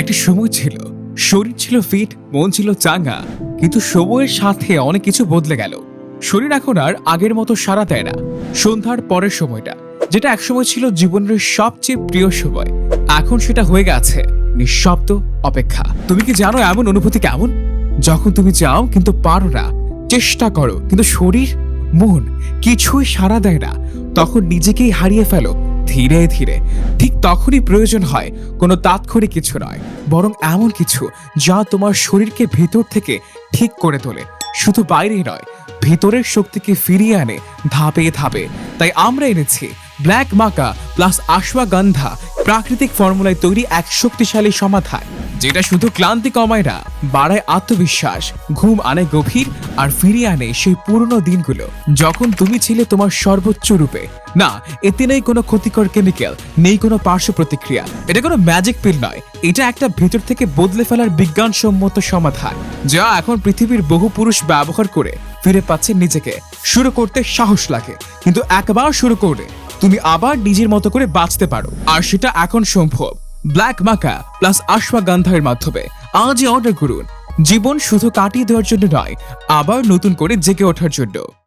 একটা সময় ছিল, শরীর ছিল ফিট মন ছিল চাঙ্গা, কিন্তু সময়ের সাথে অনেক কিছু বদলে গেল। শরীর এখন আর আগের মতো সারা দেয় না। সন্ধ্যার পরের সময়টা, যেটা একসময় ছিল জীবনের সবচেয়ে প্রিয় সময়, এখন সেটা হয়ে গেছে নিঃশব্দ অপেক্ষা। তুমি কি জানো এমন অনুভূতি কেমন? যখন তুমি যাও কিন্তু পারো না, চেষ্টা করো, কিন্তু শরীর, মন কিছুই সাড়া দেয় না, তখন নিজেকেই হারিয়ে ফেলো। ধীরে ধীরে, ঠিক তখনই প্রয়োজন হয় কোনো তাৎক্ষণিক কিছু নয়, বরং এমন কিছু যা তোমার শরীরকে ভেতর থেকে ঠিক করে তোলে। শুধু বাইরেই নয়, ভেতরের শক্তিকে ফিরিয়ে আনে ধাপে ধাপে। তাই আমরা এনেছি ব্ল্যাক মাকা প্লাস আশ্বাগন্ধা প্রাকৃতিক ফর্মুলায় তৈরি এক শক্তিশালী সমাধান। যেটা শুধু ক্লান্তি কমায় না, বাড়ায় আত্মবিশ্বাস, ঘুম আনে গভীর আর ফিরিয়ে আনে সেই পুরনো দিনগুলো। যখন তুমি ছিলে তোমার সর্বোচ্চ রূপে। না, এতে নেই কোনো ক্ষতিকর কেমিক্যাল নেই কোনো পার্শ্ব প্রতিক্রিয়া। এটা কোনো ম্যাজিক পিল নয়। এটা একটা ভেতর থেকে বদলে ফেলার বিজ্ঞানসম্মত সমাধান, যা এখন পৃথিবীর বহু পুরুষ ব্যবহার করে ফিরে পাচ্ছে নিজেকে। শুরু করতে সাহস লাগে, কিন্তু একবার শুরু করে তুমি আবার নিজের মতো করে বাঁচতে পারো। আর সেটা এখন সম্ভব। ব্ল্যাক মাকা প্লাস আশ্বাগান্ধার মাধ্যমে আজই অর্ডার করুন। জীবন শুধু কাটিয়ে দেওয়ার জন্য নয়, আবার নতুন করে জেগে ওঠার জন্য।